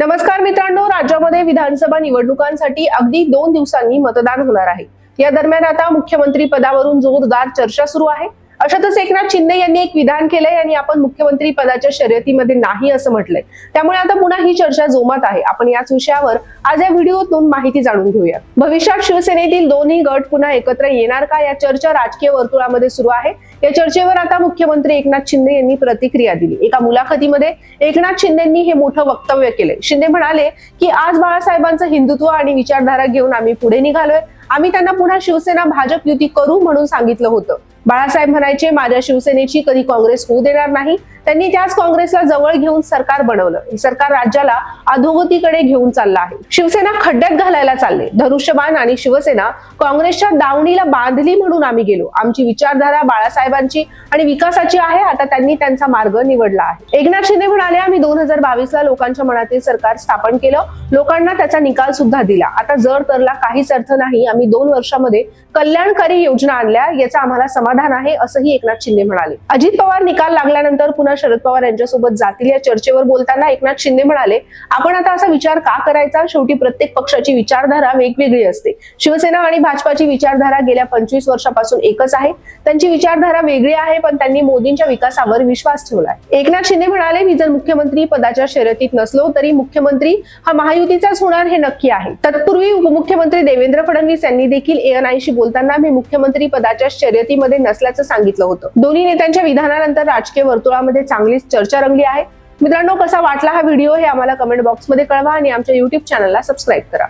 नमस्कार मित्रांनो राज्यामध्ये विधानसभा निवडणुकांसाठी अगदी दोन दिवसांनी मतदान होणार आहे. या दरम्यान आता मुख्यमंत्री पदावरून जोरदार चर्चा सुरू आहे. अशातच एकनाथ शिंदे यांनी एक विधान केलंय आणि आपण मुख्यमंत्री पदाच्या शर्यतीमध्ये नाही असं म्हटलंय. त्यामुळे आता पुन्हा ही चर्चा जोमात आहे. आपण याच विषयावर आज या व्हिडिओतून माहिती जाणून घेऊया. भविष्यात शिवसेनेतील दोन्ही गट पुन्हा एकत्र येणार का? या चर्चा राजकीय वर्तुळामध्ये सुरू आहे. या चर्चेवर आता मुख्यमंत्री एकनाथ शिंदे यांनी प्रतिक्रिया दिली. एका मुलाखतीमध्ये एकनाथ शिंदेंनी हे मोठं वक्तव्य केले शिंदे म्हणाले की आज बाळासाहेबांचं हिंदुत्व आणि विचारधारा घेऊन आम्ही पुढे निघालोय. आम्ही त्यांना पुन्हा शिवसेना भाजप युती करू म्हणून सांगितलं होतं. बाळासाहेब म्हणायचे माझ्या शिवसेनेची कधी काँग्रेस होऊ देणार नाही. त्यांनी त्याच काँग्रेसला जवळ घेऊन सरकार बनवलं. हे सरकार राज्याला अधोगतीकडे घेऊन चाललं आहे. शिवसेना खड्ड्यात घालायला चालले. धनुष्यबाण आणि शिवसेना काँग्रेसच्या दावणीला बांधली म्हणून आम्ही गेलो. आमची विचारधारा बाळासाहेबांची आणि विकासाची आहे. आता त्यांनी त्यांचा मार्ग निवडला आहे. एकनाथ शिंदे म्हणाले आम्ही दोन हजार बावीस ला लोकांच्या मनातील सरकार स्थापन केलं. लोकांना त्याचा निकाल सुद्धा दिला. आता जर तरला काहीच अर्थ नाही. आम्ही दोन वर्षामध्ये कल्याणकारी योजना आणल्या. याचा आम्हाला समाधान आहे असंही एकनाथ शिंदे म्हणाले. अजित पवार निकाल लागल्यानंतर पुन्हा शरद पवार यांच्यासोबत जातील या चर्चेवर बोलताना एकनाथ शिंदे म्हणाले आपण आता असा विचार का करायचा? शेवटी प्रत्येक पक्षाची विचारधारा वेगवेगळी असते. शिवसेना आणि भाजपाची विचारधारा गेल्या पंचवीस वर्षापासून एकच आहे. त्यांची विचारधारा वेगळी आहे पण त्यांनी मोदींच्या विकासावर विश्वास ठेवलाय. एकनाथ शिंदे म्हणाले मी जर मुख्यमंत्री पदाच्या शर्यतीत नसलो तरी मुख्यमंत्री हा महायुतीचाच होणार हे नक्की आहे. तत्पूर्वी उपमुख्यमंत्री देवेंद्र फडणवीस यांनी देखील एएनआयशी बोलताना मी मुख्यमंत्री पदाच्या शर्यतीमध्ये नसल्याचं सांगितलं होतं. दोन्ही नेत्यांच्या विधानानंतर राजकीय वर्तुळामध्ये चांगलीच चर्चा रंगली आहे. मित्रांनो कसा वाटला हा व्हिडिओ हे आम्हाला कमेंट बॉक्समध्ये कळवा आणि आमच्या युट्यूब चॅनलला सबस्क्राईब करा.